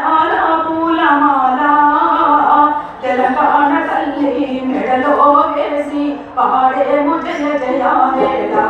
చాలా పూలమాల తెలంగాణ తల్లి మెడలో వేసి పాడేము జయ జయాలేలా.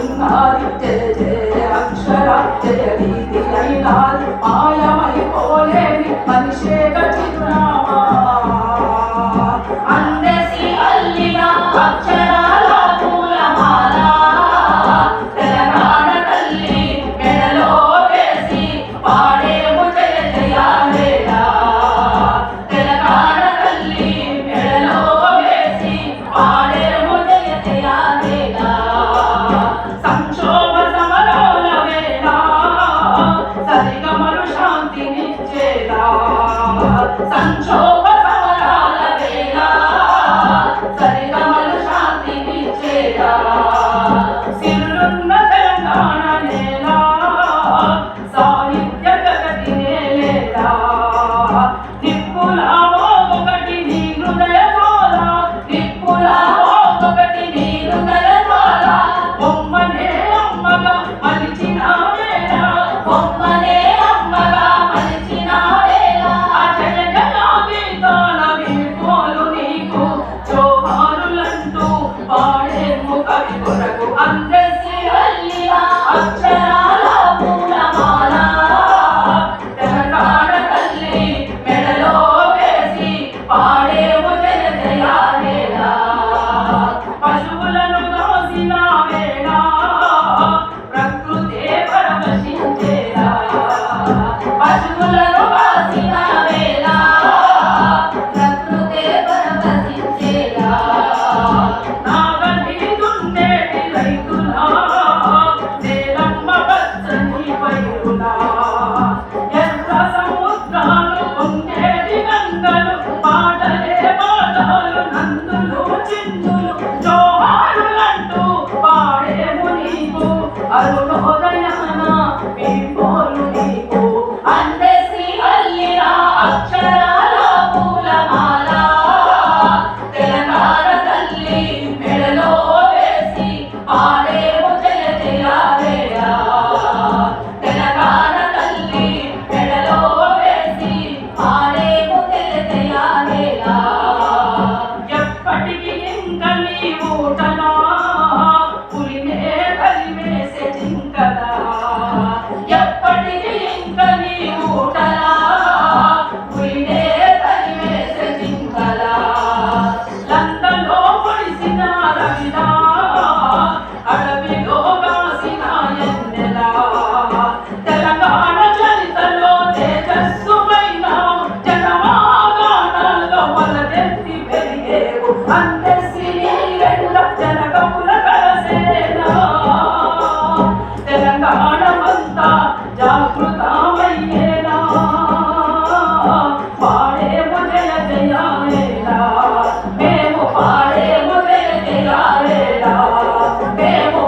ஒழுங்காக కొరకు అందరూ జ్ఞానమంతా జాగృతమయ్యేలా. పాడేము జయ జయాలేలా. మేము పాడేము జయ జయాలేలా. మేము